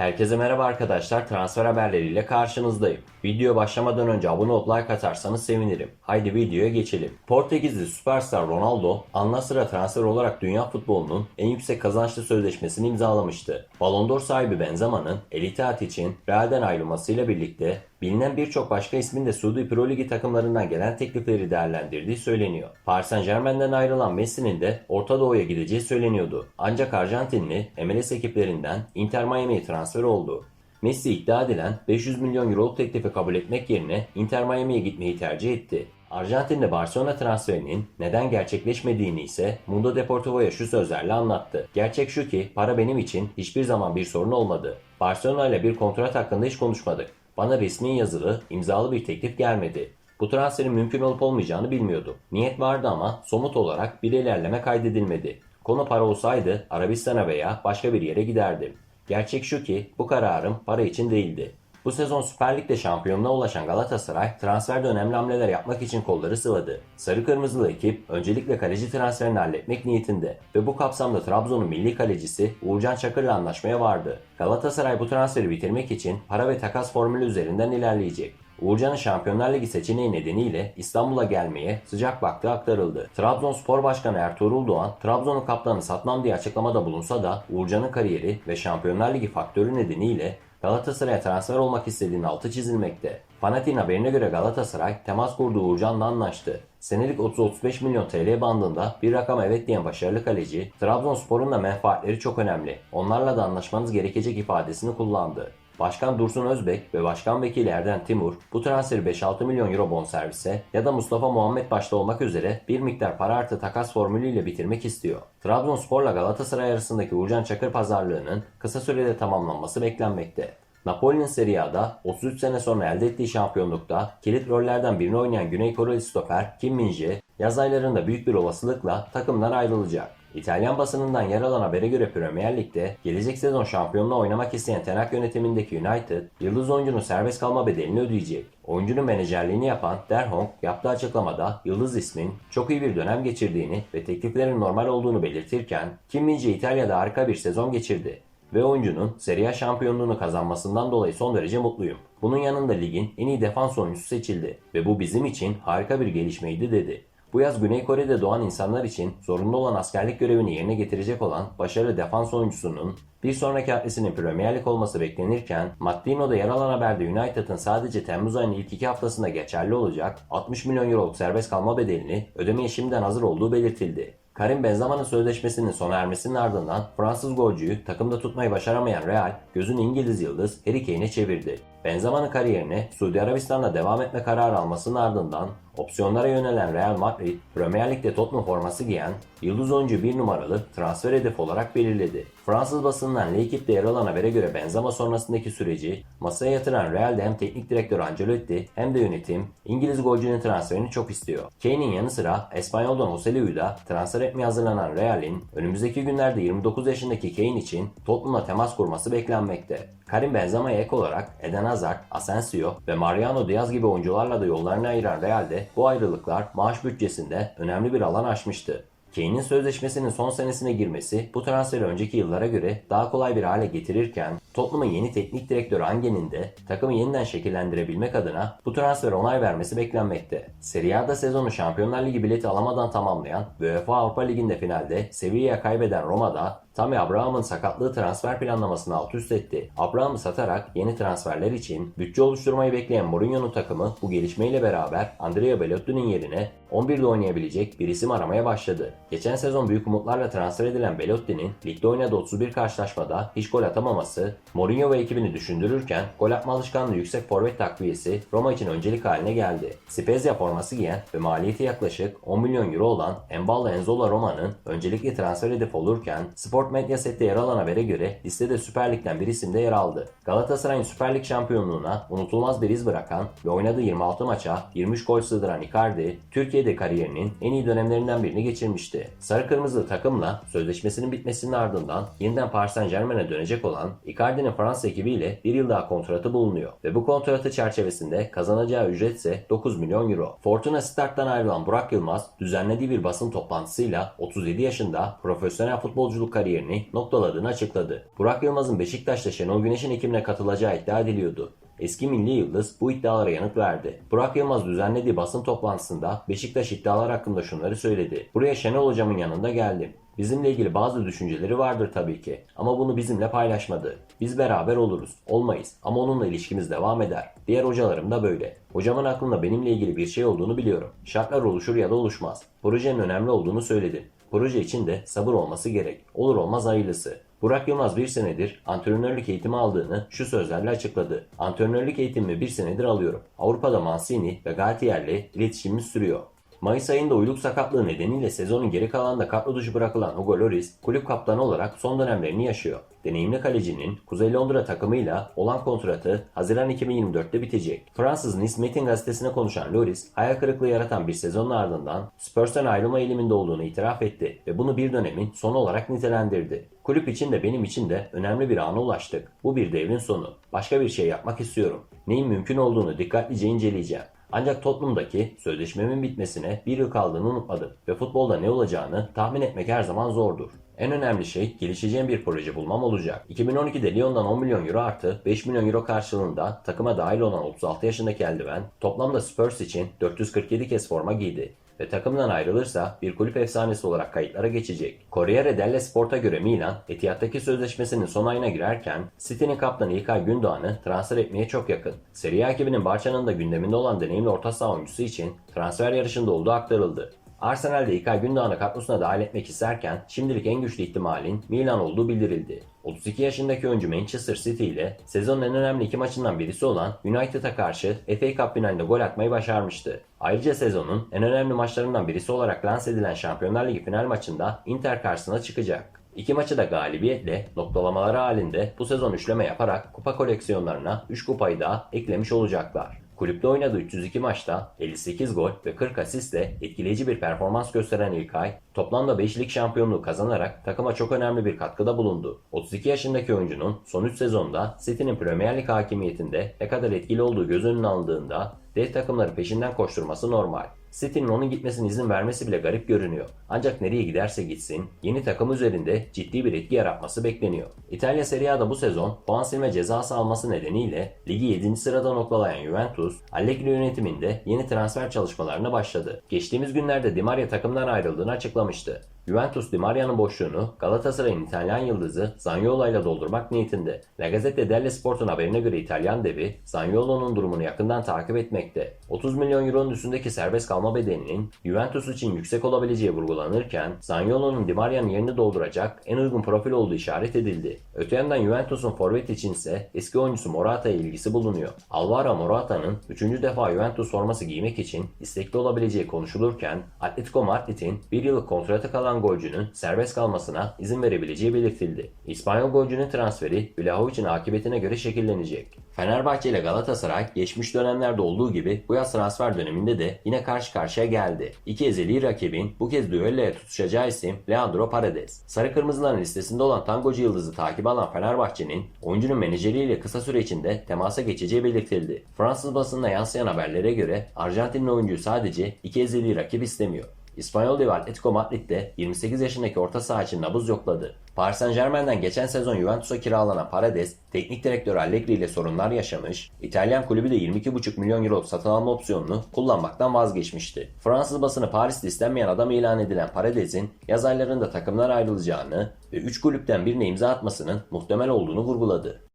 Herkese merhaba arkadaşlar. Transfer haberleriyle karşınızdayım. Video başlamadan önce abone olup like atarsanız sevinirim. Haydi videoya geçelim. Portekizli süperstar Ronaldo, Al-Nassr'a transfer olarak dünya futbolunun en yüksek kazançlı sözleşmesini imzalamıştı. Ballon d'Or sahibi Benzema'nın El Ittihad için Real'den ayrılmasıyla birlikte bilinen birçok başka ismin de Suudi Pro Ligi takımlarından gelen teklifleri değerlendirdiği söyleniyor. Paris Saint Germain'den ayrılan Messi'nin de Orta Doğu'ya gideceği söyleniyordu. Ancak Arjantinli MLS ekiplerinden Inter Miami'ye transfer oldu. Messi iddia edilen 500 milyon euroluk teklifi kabul etmek yerine Inter Miami'ye gitmeyi tercih etti. Arjantin'de Barcelona transferinin neden gerçekleşmediğini ise Mundo Deportivo'ya şu sözlerle anlattı. Gerçek şu ki para benim için hiçbir zaman bir sorun olmadı. Barcelona ile bir kontrat hakkında hiç konuşmadık. Bana resmi yazılı, imzalı bir teklif gelmedi. Bu transferin mümkün olup olmayacağını bilmiyordum. Niyet vardı ama somut olarak bir ilerleme kaydedilmedi. Konu para olsaydı Arabistan'a veya başka bir yere giderdim. Gerçek şu ki bu kararım para için değildi. Bu sezon Süper Lig'de şampiyonluğa ulaşan Galatasaray transferde önemli hamleler yapmak için kolları sıvadı. Sarı Kırmızılı ekip öncelikle kaleci transferini halletmek niyetinde ve bu kapsamda Trabzon'un milli kalecisi Uğurcan Çakır'la anlaşmaya vardı. Galatasaray bu transferi bitirmek için para ve takas formülü üzerinden ilerleyecek. Uğurcan'ın Şampiyonlar Ligi seçeneği nedeniyle İstanbul'a gelmeye sıcak baktığı aktarıldı. Trabzonspor Başkanı Ertuğrul Doğan, Trabzon'un kaptanı satmam diye açıklamada bulunsa da Uğurcan'ın kariyeri ve Şampiyonlar Ligi faktörü nedeniyle Galatasaray'a transfer olmak istediğinin altı çizilmekte. Fanatik'in haberine göre Galatasaray temas kurduğu Uğurcan'la anlaştı. Senelik 30-35 milyon TL bandında bir rakam evet diyen başarılı kaleci, Trabzonspor'un da menfaatleri çok önemli. Onlarla da anlaşmanız gerekecek ifadesini kullandı. Başkan Dursun Özbek ve Başkan Vekili Erden Timur bu transferi 5-6 milyon euro bonservise ya da Mustafa Muhammed başta olmak üzere bir miktar para artı takas formülüyle bitirmek istiyor. Trabzonspor'la Galatasaray arasındaki Uğurcan Çakır pazarlığının kısa sürede tamamlanması beklenmekte. Napoli'nin Serie A'da 33 sene sonra elde ettiği şampiyonlukta kilit rollerden birini oynayan Güney Koreli stoper Kim Min-jae yaz aylarında büyük bir olasılıkla takımdan ayrılacak. İtalyan basınından yer alan habere göre Premier Lig'de gelecek sezon şampiyonluğa oynamak isteyen Tenak yönetimindeki United, yıldız oyuncunun serbest kalma bedelini ödeyecek. Oyuncunun menajerliğini yapan Derhong yaptığı açıklamada yıldız ismin çok iyi bir dönem geçirdiğini ve tekliflerin normal olduğunu belirtirken Kim Min-jae İtalya'da harika bir sezon geçirdi ve oyuncunun Serie A şampiyonluğunu kazanmasından dolayı son derece mutluyum. Bunun yanında ligin en iyi defans oyuncusu seçildi ve bu bizim için harika bir gelişmeydi dedi. Bu yaz Güney Kore'de doğan insanlar için zorunlu olan askerlik görevini yerine getirecek olan başarılı defans oyuncusunun bir sonraki adresinin Premier Lig olması beklenirken Mattino'da yer alan haberde United'ın sadece Temmuz ayının ilk iki haftasında geçerli olacak 60 milyon euroluk serbest kalma bedelini ödemeye şimdiden hazır olduğu belirtildi. Karim Benzema'nın sözleşmesinin sona ermesinin ardından Fransız golcüyü takımda tutmayı başaramayan Real gözünü İngiliz yıldız Harry Kane'e çevirdi. Benzema'nın kariyerine Suudi Arabistan'da devam etme kararı almasının ardından opsiyonlara yönelen Real Madrid, Premier Lig'de Tottenham forması giyen yıldız oyuncu bir numaralı transfer hedefi olarak belirledi. Fransız basından L'Equipe'de yer alan habere göre Benzema sonrasındaki süreci masaya yatıran Real'de hem teknik direktör Ancelotti hem de yönetim İngiliz golcünün transferini çok istiyor. Kane'in yanı sıra Espanyol'dan Joselu'yu da transfer etmeye hazırlanan Real'in önümüzdeki günlerde 29 yaşındaki Kane için Tottenham'la temas kurması beklenmekte. Karim Benzema'ya ek olarak Eden Hazard, Asensio ve Mariano Diaz gibi oyuncularla da yollarını ayıran Real'de bu ayrılıklar maaş bütçesinde önemli bir alan aşmıştı. Kane'in sözleşmesinin son senesine girmesi bu transferi önceki yıllara göre daha kolay bir hale getirirken Tottenham'ın yeni teknik direktörü Ange'nin de takımı yeniden şekillendirebilmek adına bu transfere onay vermesi beklenmekte. Serie A'da sezonu Şampiyonlar Ligi bileti alamadan tamamlayan ve UEFA Avrupa Ligi'nde finalde Sevilla'ya kaybeden Roma'da Tammy Abraham'ın sakatlığı transfer planlamasını alt üst etti. Abraham'ı satarak yeni transferler için bütçe oluşturmayı bekleyen Mourinho'nun takımı bu gelişmeyle beraber Andrea Belotti'nin yerine 11'de oynayabilecek bir isim aramaya başladı. Geçen sezon büyük umutlarla transfer edilen Belotti'nin ligde oynadığı 31 karşılaşmada hiç gol atamaması Mourinho ve ekibini düşündürürken gol atma alışkanlığı yüksek forvet takviyesi Roma için öncelik haline geldi. Spezia forması giyen ve maliyeti yaklaşık 10 milyon euro olan Emballa Enzola Roma'nın öncelikli transfer hedefi olurken Sport Mediaset'te yer alan habere göre listede Süper Lig'den bir isim de yer aldı. Galatasaray'ın Süper Lig şampiyonluğuna unutulmaz bir iz bırakan ve oynadığı 26 maça 23 gol sığdıran Icardi, Türkiye Türkiye'de kariyerinin en iyi dönemlerinden birini geçirmişti. Sarı Kırmızı takımla sözleşmesinin bitmesinin ardından yeniden Paris Saint Germain'e dönecek olan Icardi'nin Fransa ekibiyle bir yıl daha kontratı bulunuyor ve bu kontratı çerçevesinde kazanacağı ücret ise 9 milyon euro. Fortuna Start'tan ayrılan Burak Yılmaz düzenlediği bir basın toplantısıyla 37 yaşında profesyonel futbolculuk kariyerini noktaladığını açıkladı. Burak Yılmaz'ın Beşiktaş'ta Şenol Güneş'in ekibine katılacağı iddia ediliyordu. Eski milli yıldız bu iddialara yanıt verdi. Burak Yılmaz düzenlediği basın toplantısında Beşiktaş iddialar hakkında şunları söyledi. Buraya Şenol hocamın yanında geldim. Bizimle ilgili bazı düşünceleri vardır tabii ki ama bunu bizimle paylaşmadı. Biz beraber oluruz, olmayız ama onunla ilişkimiz devam eder. Diğer hocalarım da böyle. Hocamın aklında benimle ilgili bir şey olduğunu biliyorum. Şartlar oluşur ya da oluşmaz. Projenin önemli olduğunu söyledim. Proje için de sabır olması gerek. Olur olmaz hayırlısı. Burak Yılmaz bir senedir antrenörlük eğitimi aldığını şu sözlerle açıkladı. Antrenörlük eğitimimi bir senedir alıyorum. Avrupa'da Mancini ve Galtier'le iletişimimiz sürüyor. Mayıs ayında uyluk sakatlığı nedeniyle sezonun geri kalanında kadro dışı bırakılan Hugo Lloris, kulüp kaptanı olarak son dönemlerini yaşıyor. Deneyimli kalecinin Kuzey Londra takımıyla olan kontratı Haziran 2024'te bitecek. Fransız Nice Metin gazetesine konuşan Lloris, hayal kırıklığı yaratan bir sezonun ardından Spurs'tan ayrılma eğiliminde olduğunu itiraf etti ve bunu bir dönemin sonu olarak nitelendirdi. Kulüp için de benim için de önemli bir ana ulaştık. Bu bir devrin sonu. Başka bir şey yapmak istiyorum. Neyin mümkün olduğunu dikkatlice inceleyeceğim. Ancak Tottenham'daki sözleşmemin bitmesine bir yıl kaldığını unutmadım ve futbolda ne olacağını tahmin etmek her zaman zordur. En önemli şey gelişeceğim bir proje bulmam olacak. 2012'de Lyon'dan 10 milyon euro artı 5 milyon euro karşılığında takıma dahil olan 36 yaşındaki eldiven toplamda Spurs için 447 kez forma giydi ve takımdan ayrılırsa bir kulüp efsanesi olarak kayıtlara geçecek. Corriere dello Sport'a göre Milan, Etihad'daki sözleşmesinin son ayına girerken City'nin kaptanı İlkay Gündoğan'ı transfer etmeye çok yakın. Serie A ekibinin Barça'nın da gündeminde olan deneyimli orta saha oyuncusu için transfer yarışında olduğu aktarıldı. Arsenal'de İlkay Gündoğan'ı kadrosuna dahil etmek isterken şimdilik en güçlü ihtimalin Milan olduğu bildirildi. 32 yaşındaki oyuncu Manchester City ile sezonun en önemli iki maçından birisi olan United'a karşı FA Cup finalinde gol atmayı başarmıştı. Ayrıca sezonun en önemli maçlarından birisi olarak lanse edilen Şampiyonlar Ligi final maçında Inter karşısına çıkacak. İki maçı da galibiyetle noktalamaları halinde bu sezon üçleme yaparak kupa koleksiyonlarına 3 kupayı daha eklemiş olacaklar. Kulüpte oynadığı 302 maçta 58 gol ve 40 asistle etkileyici bir performans gösteren İlkay, toplamda 5 lig şampiyonluğu kazanarak takıma çok önemli bir katkıda bulundu. 32 yaşındaki oyuncunun son 3 sezonda City'nin Premier Lig hakimiyetinde ne kadar etkili olduğu göz önüne alındığında dev takımları peşinden koşturması normal. City'nin onun gitmesine izin vermesi bile garip görünüyor. Ancak nereye giderse gitsin yeni takım üzerinde ciddi bir etki yaratması bekleniyor. İtalya Serie A'da bu sezon puan silme cezası alması nedeniyle ligi 7. sırada noktalayan Juventus, Allegri yönetiminde yeni transfer çalışmalarına başladı. Geçtiğimiz günlerde Di Maria takımdan ayrıldığını açıklamıştı. Juventus Di Maria'nın boşluğunu Galatasaray'ın İtalyan yıldızı Zaniolo ile doldurmak niyetinde. La Gazzetta dello Sport'un haberine göre İtalyan devi Zaniolo'nun durumunu yakından takip etmekte. 30 milyon euronun üstündeki serbest kalma bedelinin Juventus için yüksek olabileceği vurgulanırken Zaniolo'nun Di Maria'nın yerini dolduracak en uygun profil olduğu işaret edildi. Öte yandan Juventus'un forvet için ise eski oyuncusu Morata'ya ilgisi bulunuyor. Alvaro Morata'nın 3. defa Juventus forması giymek için istekli olabileceği konuşulurken Atletico Madrid'in bir yıllık kontratı kalan golcünün serbest kalmasına izin verebileceği belirtildi. İspanyol golcünün transferi Vlahovic'in akıbetine göre şekillenecek. Fenerbahçe ile Galatasaray geçmiş dönemlerde olduğu gibi bu yaz transfer döneminde de yine karşı karşıya geldi. İki ezeli rakibin bu kez düelloya tutuşacağı isim Leandro Paredes. Sarı Kırmızıların listesinde olan tangocu yıldızı takip alan Fenerbahçe'nin oyuncunun menajeriyle kısa süre içinde temasa geçeceği belirtildi. Fransız basınına yansıyan haberlere göre Arjantinli oyuncuyu sadece iki ezeli rakip istemiyor. İspanyol devi Atletico Madrid'de 28 yaşındaki orta saha için nabız yokladı. Paris Saint Germain'den geçen sezon Juventus'a kiralanan Paredes, teknik direktör Allegri ile sorunlar yaşamış, İtalyan kulübü de 22,5 milyon euro satın alma opsiyonunu kullanmaktan vazgeçmişti. Fransız basını Paris'te istenmeyen adam ilan edilen Paredes'in yaz aylarında takımlar ayrılacağını ve 3 kulüpten birine imza atmasının muhtemel olduğunu vurguladı.